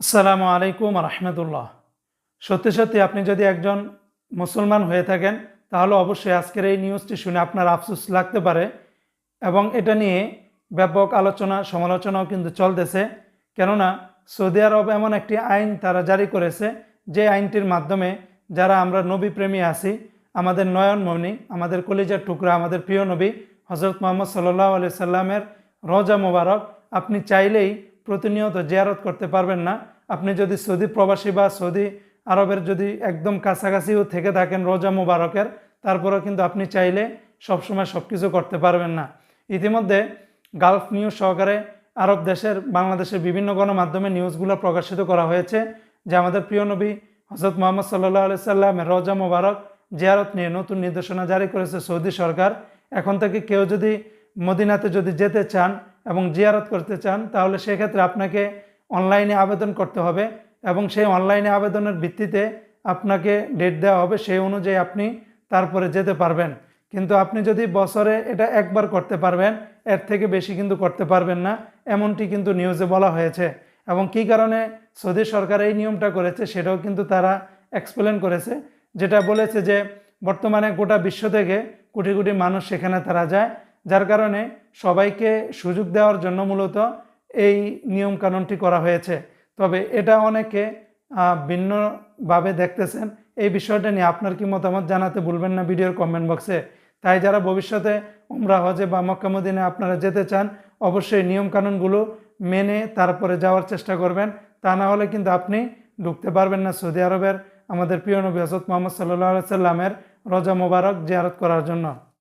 আসসালামু আলাইকুম রহমতুল্লাহ। সত্যি সত্যি আপনি যদি একজন মুসলমান হয়ে থাকেন, তাহলে অবশ্যই আজকের এই নিউজটি শুনে আপনার আফসোস লাগতে পারে এবং এটা নিয়ে ব্যাপক আলোচনা, সমালোচনাও কিন্তু চলতেছে। কেননা সৌদি আরব এমন একটি আইন তারা জারি করেছে, যে আইনটির মাধ্যমে যারা আমরা নবী প্রেমী আছি, আমাদের নয়নমণি, আমাদের কলিজার টুকরা, আমাদের প্রিয় নবী হজরত মোহাম্মদ সাল্লাহ আলি সাল্লামের রোজা মোবারক, আপনি চাইলেই প্রতিনিয়ত জিয়ারত করতে পারবেন না। আপনি যদি সৌদি প্রবাসী বা সৌদি আরবের যদি একদম কাছাকাছিও থেকে থাকেন রোজা মোবারকের, তারপরেও কিন্তু আপনি চাইলে সবসময় সব কিছু করতে পারবেন না। ইতিমধ্যে গালফ নিউজ সহকারে আরব দেশের, বাংলাদেশের বিভিন্ন গণমাধ্যমে নিউজগুলো প্রকাশিত করা হয়েছে, যে আমাদের প্রিয় নবী হজরত মোহাম্মদ সাল্লাহ আলি সাল্লামের রোজা মোবারক জিয়ারত নিয়ে নতুন নির্দেশনা জারি করেছে সৌদি সরকার। এখন থেকে কেউ যদি মদিনাতে যদি যেতে চান এবং জিয়ারত করতে চান, তাহলে সেক্ষেত্রে আপনাকে অনলাইনে আবেদন করতে হবে এবং সেই অনলাইনে আবেদনের ভিত্তিতে আপনাকে ডেট দেওয়া হবে, সেই অনুযায়ী আপনি তারপরে যেতে পারবেন। কিন্তু আপনি যদি বছরে এটা একবার করতে পারবেন, এর থেকে বেশি কিন্তু করতে পারবেন না, এমনটি কিন্তু নিউজে বলা হয়েছে। এবং কী কারণে সৌদি সরকার এই নিয়মটা করেছে, সেটাও কিন্তু তারা এক্সপ্লেন করেছে। যেটা বলেছে যে, বর্তমানে গোটা বিশ্ব থেকে কোটি কোটি মানুষ সেখানে তারা যায়। যার কারণে সবাইকে সুযোগ দেওয়ার জন্য মূলত এই নিয়মকানুনটি করা হয়েছে। তবে এটা অনেকে ভিন্নভাবে দেখতেছেন। এই বিষয়টা নিয়ে আপনার কি মতামত জানাতে ভুলবেন না ভিডিওর কমেন্ট বক্সে তাই যারা ভবিষ্যতে উমরা, হজে বা মক্কামুদ্দিনে আপনারা যেতে চান, অবশ্যই নিয়মকানুনগুলো মেনে তারপরে যাওয়ার চেষ্টা করবেন। তা না হলে কিন্তু আপনি ঢুকতে পারবেন না সৌদি আরবের আমাদের প্রিয় নবী হজরত মোহাম্মদ সাল্লাহ সাল্লামের রজা মোবারক জিয়ারত করার জন্য।